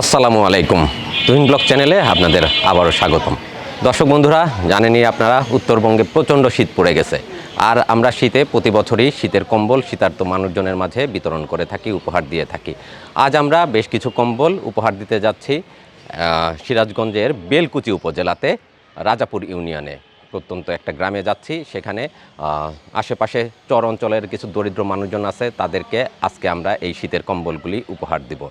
আসসালামু আলাইকুম। তুহিন ব্লগ চ্যানেলে আপনাদের আবারও স্বাগতম। দর্শক বন্ধুরা, জানেনই আপনারা, উত্তরবঙ্গে প্রচণ্ড শীত পড়ে গেছে। আর আমরা শীতে প্রতি বছরই শীতের কম্বল শীতার্থ মানুষজনের মাঝে বিতরণ করে থাকি, উপহার দিয়ে থাকি। আজ আমরা বেশ কিছু কম্বল উপহার দিতে যাচ্ছি সিরাজগঞ্জের বেলকুচি উপজেলাতে, রাজাপুর ইউনিয়নে। প্রত্যন্ত একটা গ্রামে যাচ্ছি। সেখানে আশেপাশে চর অঞ্চলের কিছু দরিদ্র মানুষজন আছে, তাদেরকে আজকে আমরা এই শীতের কম্বলগুলি উপহার দিব।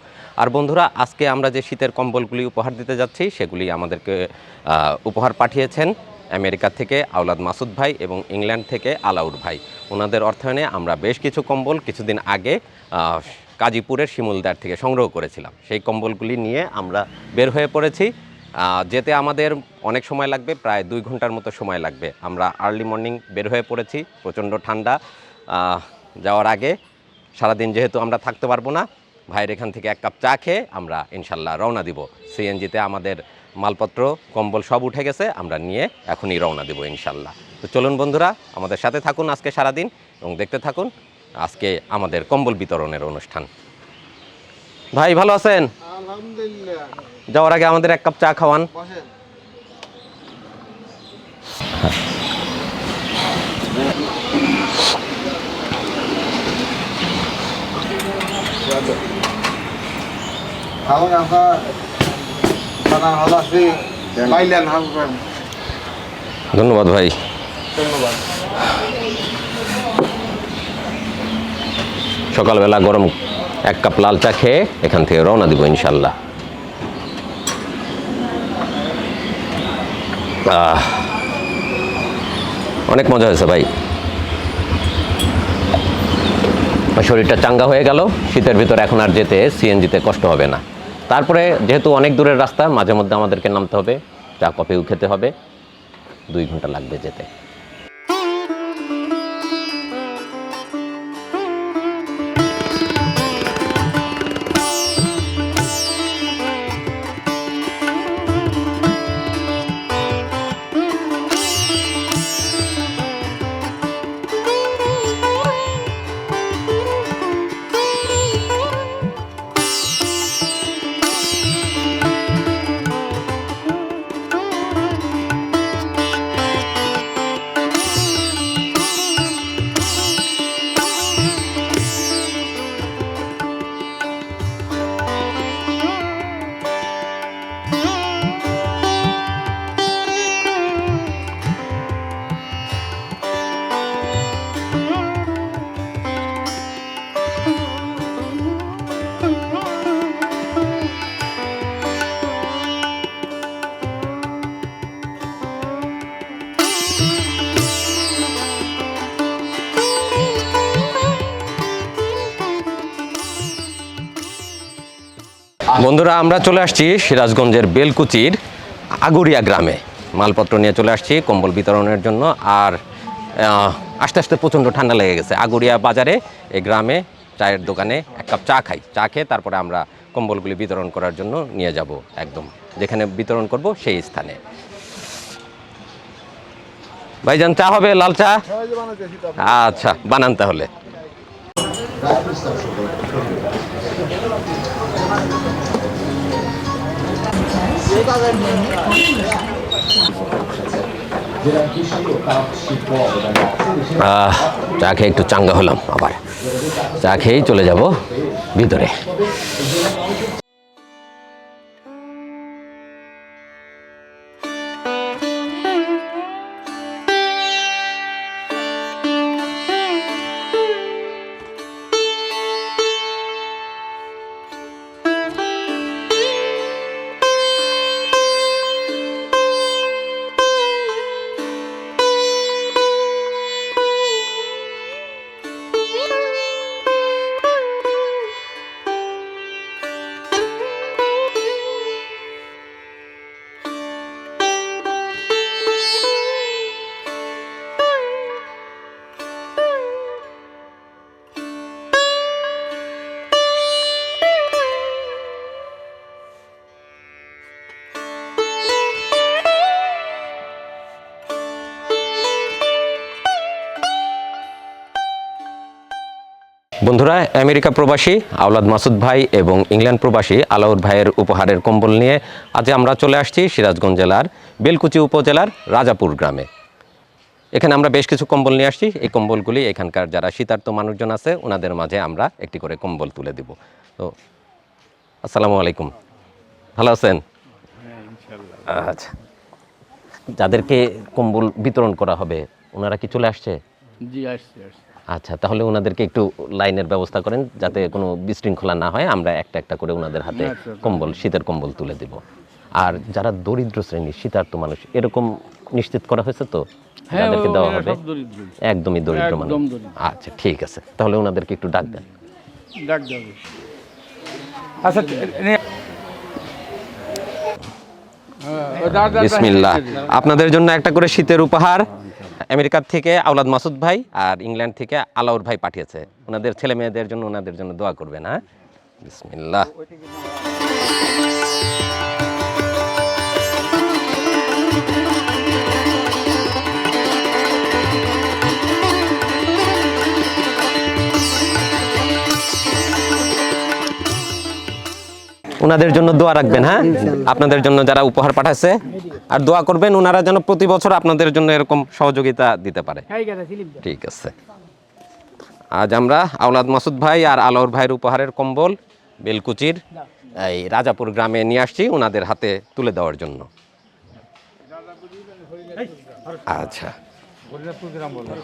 আর বন্ধুরা, আজকে আমরা যে শীতের কম্বলগুলি উপহার দিতে যাচ্ছি, সেগুলি আমাদেরকে উপহার পাঠিয়েছেন আমেরিকা থেকে আওলাদ মাসুদ ভাই এবং ইংল্যান্ড থেকে আলাউর ভাই। ওনাদের অর্থায়নে আমরা বেশ কিছু কম্বল কিছুদিন আগে কাজীপুরের শিমুলদার থেকে সংগ্রহ করেছিলাম। সেই কম্বলগুলি নিয়ে আমরা বের হয়ে পড়েছি। যেতে আমাদের অনেক সময় লাগবে, প্রায় দুই ঘণ্টার মতো সময় লাগবে। আমরা আর্লি মর্নিং বের হয়ে পড়েছি, প্রচণ্ড ঠান্ডা। যাওয়ার আগে সারাদিন যেহেতু আমরা থাকতে পারব না, ভাইয়ের এখান থেকে এক কাপ চা খেয়ে আমরা ইনশাল্লাহ রওনা দিব। সিএনজিতে আমাদের মালপত্র, কম্বল সব উঠে গেছে, আমরা নিয়ে এখনই রওনা দিব ইনশাল্লাহ। তো চলুন বন্ধুরা, আমাদের সাথে থাকুন আজকে সারাদিন এবং দেখতে থাকুন আজকে আমাদের কম্বল বিতরণের অনুষ্ঠান। ভাই, ভালো আছেন? যাওয়ার আগে আমাদের এক কাপ চা খাওয়ান। ধন্যবাদ ভাই। ধন্যবাদ। সকালবেলা গরম এক কাপ লাল চা খেয়ে এখান থেকে রওনা দিব ইনশাল্লাহ। অনেক মজা হয়েছে ভাই। শরীরটা চাঙ্গা হয়ে গেল, শীতের ভিতর এখন আর যেতে সিএনজিতে কষ্ট হবে না। তারপরে যেহেতু অনেক দূরের রাস্তা, মাঝে মধ্যে আমাদেরকে নামতে হবে, চা, কফিও খেতে হবে, দুই ঘণ্টা লাগবে যেতে। বন্ধুরা, আমরা চলে আসছি সিরাজগঞ্জের বেলকুচির আগুরিয়া গ্রামে। মালপত্র নিয়ে চলে আসছি কম্বল বিতরণের জন্য। আর আস্তে আস্তে প্রচণ্ড ঠান্ডা লেগে গেছে। আগুরিয়া বাজারে, এই গ্রামে চায়ের দোকানে এক কাপ চা খাই। চা খেয়ে তারপরে আমরা কম্বলগুলি বিতরণ করার জন্য নিয়ে যাব একদম। যেখানে বিতরণ করব সেই স্থানে। ভাইজান, চা হবে? লাল চা? আচ্ছা বানান তাহলে। চা খেয়ে একটু চাঙ্গা হলাম আবার। চা খেয়েই চলে যাব ভিতরে। বন্ধুরা, আমেরিকা প্রবাসী আওলাদ মাসুদ ভাই এবং ইংল্যান্ড প্রবাসী আলাউর ভাইয়ের উপহারের কম্বল নিয়ে আজ আমরা চলে আসছি সিরাজগঞ্জ জেলার বেলকুচি উপজেলার রাজাপুর গ্রামে। এখানে আমরা বেশ কিছু কম্বল নিয়ে আসছি। এই কম্বলগুলি এখানকার যারা শীতার্থ মানুষজন আছে, ওনাদের মাঝে আমরা একটি করে কম্বল তুলে দিব। তো, আসসালামু আলাইকুম। ভালো আছেন? আচ্ছা। যাদেরকে কম্বল বিতরণ করা হবে, ওনারা কি চলে আসছে? জি, আসছি আসছি। আচ্ছা তাহলে ওনাদেরকে একটু লাইনের ব্যবস্থা করেন যাতে কোনো বিশৃঙ্খলা না হয়। আমরা একটা একটা করে ওনাদের হাতে আচ্ছা, কম্বল শীতের কম্বল তুলে দিব। আর যারা দরিদ্র শ্রেণির শীতার্থ মানুষ এরকম নিশ্চিত করা হয়েছে তো? হ্যাঁ যাদেরকে দেওয়া হবে? একদমই দরিদ্র মানুষ। আচ্ছা ঠিক আছে। তাহলে ওনাদেরকে একটু ডাক দেন। ডাক আচ্ছা হ্যাঁ, বিসমিল্লাহ। আপনাদের জন্য একটা করে শীতের উপহার। আমেরিকার থেকে আওলাদ মাসুদ ভাই আর ইংল্যান্ড থেকে আলাউর ভাই পাঠিয়েছে। ওনাদের ছেলে মেয়েদের জন্য ওনাদের জন্য দোয়া করবেন হ্যাঁ? বিসমিল্লাহ। ওনাদের জন্য দোয়া রাখবেন হ্যাঁ? আপনাদের জন্য যারা উপহার পাঠাচ্ছে আর দোয়া করবেন ওনারা যেন প্রতি বছর আপনাদের জন্য এরকম সহযোগিতা দিতে পারে। ঠিক আছে। আজ আমরা আওলাদ মাসুদ ভাই আর আলোর ভাইয়ের উপহারের কম্বল বেলকুচির এই রাজাপুর গ্রামে নিয়ে আসছি ওনাদের হাতে তুলে দেওয়ার জন্য। আচ্ছা।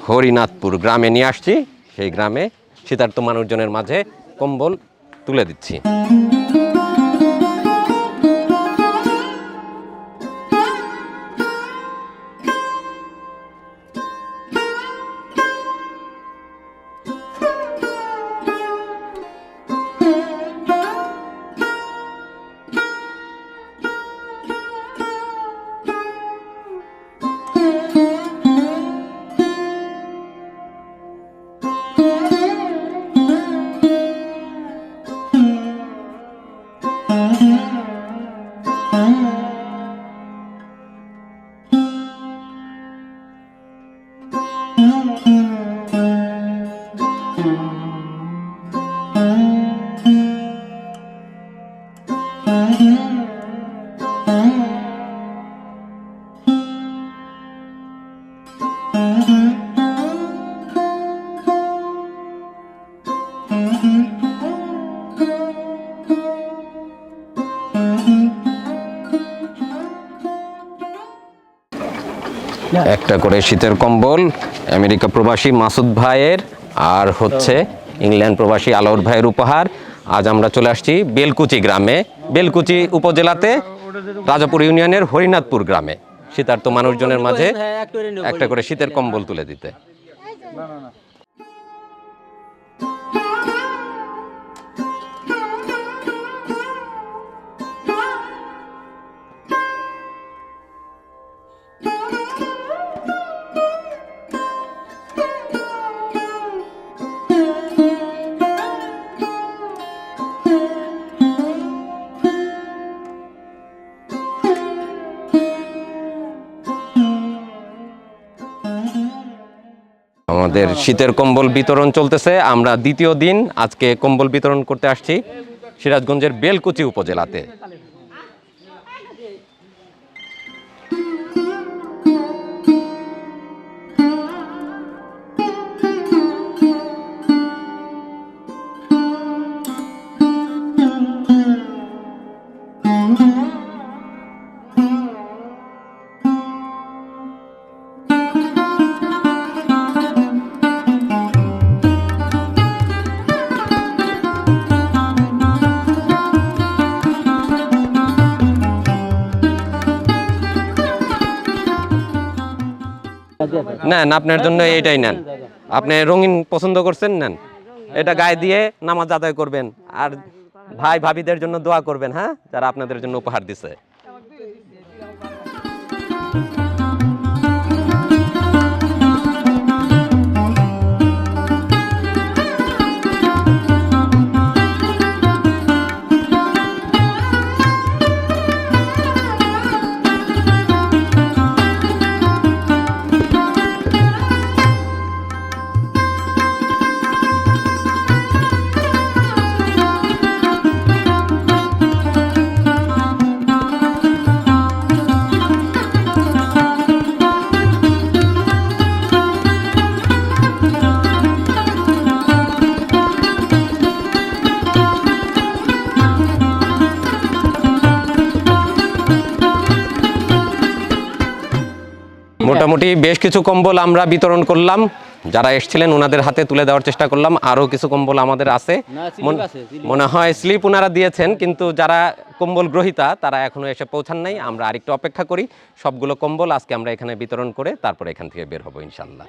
হরিনাথপুর গ্রামে নিয়ে আসছি সেই গ্রামে শীতার্থ মানুষজনের মাঝে কম্বল তুলে দিচ্ছি। একটা করে শীতের কম্বল আমেরিকা প্রবাসী মাসুদ ভাইয়ের আর হচ্ছে ইংল্যান্ড প্রবাসী আলোর ভাইয়ের উপহার। আজ আমরা চলে আসছি বেলকুচি গ্রামে। বেলকুচি উপজেলাতে রাজাপুর ইউনিয়নের হরিনাথপুর গ্রামে। শীতার্থ মানুষজনের মাঝে একটা করে শীতের কম্বল তুলে দিতে। আমাদের শীতের কম্বল বিতরণ চলতেছে। আমরা দ্বিতীয় দিন আজকে কম্বল বিতরণ করতে আসছি সিরাজগঞ্জের বেলকুচি উপজেলাতে। নেন আপনার জন্য এইটাই নেন। আপনি রঙিন পছন্দ করছেন নেন। এটা গায়ে দিয়ে নামাজ আদায় করবেন। আর ভাই ভাবিদের জন্য দোয়া করবেন হ্যাঁ? যারা আপনাদের জন্য উপহার দিছে। মোটামুটি বেশ কিছু কম্বল আমরা বিতরণ করলাম। যারা এসছিলেন ওনাদের হাতে তুলে দেওয়ার চেষ্টা করলাম। আরও কিছু কম্বল আমাদের আছে। মনে হয় স্লিপ ওনারা দিয়েছেন কিন্তু যারা কম্বল গ্রহিতা তারা এখনও এসে পৌঁছান নাই। আমরা আরেকটু অপেক্ষা করি। সবগুলো কম্বল আজকে আমরা এখানে বিতরণ করে তারপরে এখান থেকে বের হব ইনশাল্লাহ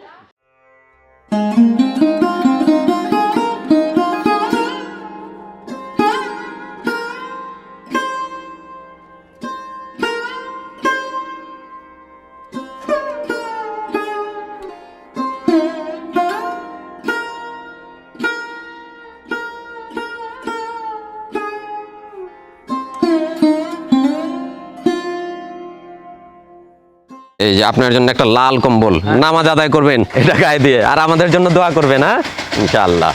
এই যে আপনার জন্য একটা লাল কম্বল। নামাজ আদায় করবেন এটা গায়ে দিয়ে। আর আমাদের জন্য দোয়া করবেন হ্যাঁ? ইনশাআল্লাহ।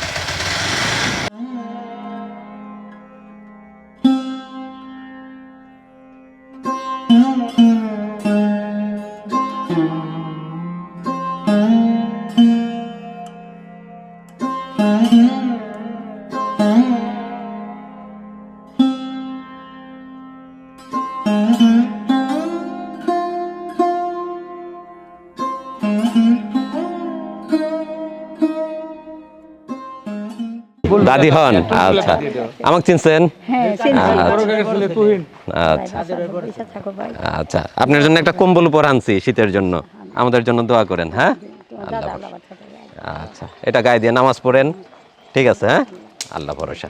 দাদি হন। আচ্ছা। আমাকে চিনছেন? হ্যাঁ ছেলে তুহিন। আচ্ছা। পয়সা থাকো ভাই আচ্ছা। আপনার জন্য একটা কম্বল উপর আনছি শীতের জন্য। আমাদের জন্য দোয়া করেন হ্যাঁ? আল্লাহ আচ্ছা। এটা গায়ে দিয়ে নামাজ পড়েন। ঠিক আছে হ্যাঁ? আল্লাহ ভরসা।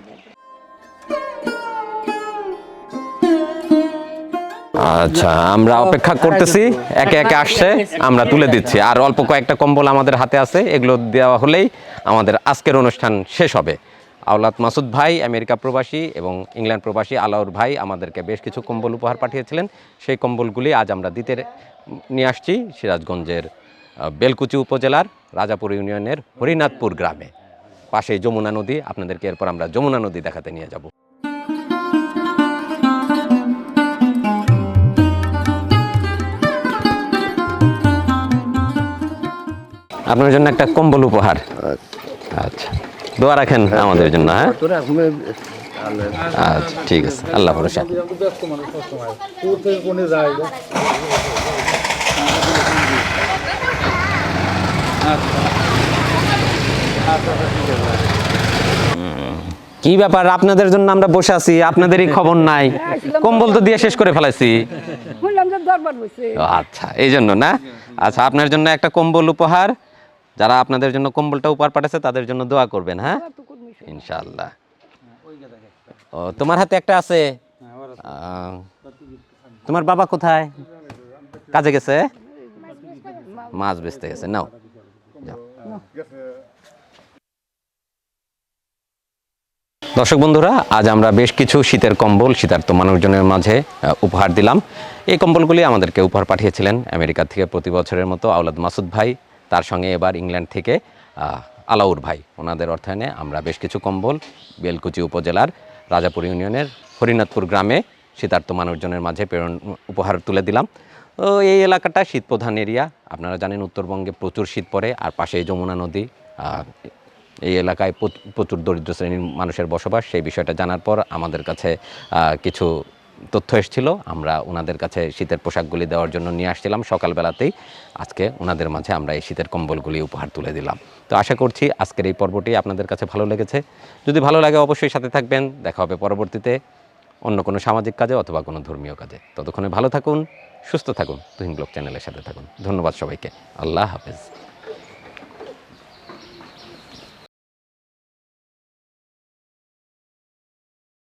আচ্ছা আমরা অপেক্ষা করতেছি। একে একে আসছে। আমরা তুলে দিচ্ছি। আর অল্প কয়েকটা কম্বল আমাদের হাতে আছে। এগুলো দেওয়া হলেই আমাদের আজকের অনুষ্ঠান শেষ হবে। আওলাদ মাসুদ ভাই আমেরিকা প্রবাসী এবং ইংল্যান্ড প্রবাসী আলাউর ভাই আমাদেরকে বেশ কিছু কম্বল উপহার পাঠিয়েছিলেন। সেই কম্বলগুলি আজ আমরা দিতে নিয়ে আসছি সিরাজগঞ্জের বেলকুচি উপজেলার রাজাপুর ইউনিয়নের হরিনাথপুর গ্রামে। পাশে যমুনা নদী আপনাদেরকে এরপর আমরা যমুনা নদী দেখাতে নিয়ে যাব। আপনার জন্য একটা কম্বল উপহার। আচ্ছা। দোয়া রাখেন আমাদের জন্য হ্যাঁ? আচ্ছা ঠিক আছে। আল্লাহ ভরসা। কি ব্যাপার? আপনাদের জন্য আমরা বসে আছি আপনাদেরই খবর নাই। কম্বল তো দিয়ে শেষ করে ফেলাইছি। আচ্ছা এই জন্য না? আচ্ছা আপনার জন্য একটা কম্বল উপহার যারা আপনাদের জন্য কম্বলটা উপহার পাঠাচ্ছে তাদের জন্য দোয়া করবেন হ্যাঁ? ইনশাআল্লাহ। ও তোমার হাতে একটা আছে? আহ, তোমার বাবা কোথায়? কাজে গেছে? মাছ বেচতে গেছে নাও। দর্শক বন্ধুরা আজ আমরা বেশ কিছু শীতের কম্বল শীতার্থ মানুষজনের মাঝে উপহার দিলাম। এই কম্বলগুলি আমাদেরকে উপহার পাঠিয়েছিলেন আমেরিকা থেকে প্রতি বছরের মতো আওলাদ মাসুদ ভাই। তার সঙ্গে এবার ইংল্যান্ড থেকে আলাউর ভাই। ওনাদের অর্থায়নে আমরা বেশ কিছু কম্বল বেলকুচি উপজেলার রাজাপুর ইউনিয়নের হরিনাথপুর গ্রামে শীতার্থ মানুষজনের মাঝে প্রেরণ, উপহার তুলে দিলাম। তো এই এলাকাটা শীতপ্রধান এরিয়া। আপনারা জানেন উত্তরবঙ্গে প্রচুর শীত পড়ে, আর পাশেই যমুনা নদী এই এলাকায় প্রচুর দরিদ্র শ্রেণির মানুষের বসবাস। সেই বিষয়টা জানার পর আমাদের কাছে কিছু তথ্য এসেছিল। আমরা ওনাদের কাছে শীতের পোশাকগুলি দেওয়ার জন্য নিয়ে আসছিলাম। সকালবেলাতেই আজকে ওনাদের মাঝে আমরা এই শীতের কম্বলগুলি উপহার তুলে দিলাম। তো আশা করছি আজকের এই পর্বটি আপনাদের কাছে ভালো লেগেছে। যদি ভালো লাগে অবশ্যই সাথে থাকবেন। দেখা হবে পরবর্তীতে অন্য কোনো সামাজিক কাজে অথবা কোনো ধর্মীয় কাজে। ততক্ষণে ভালো থাকুন, সুস্থ থাকুন তুহিন ব্লগ চ্যানেলের সাথে থাকুন। ধন্যবাদ সবাইকে। আল্লাহ হাফেজ।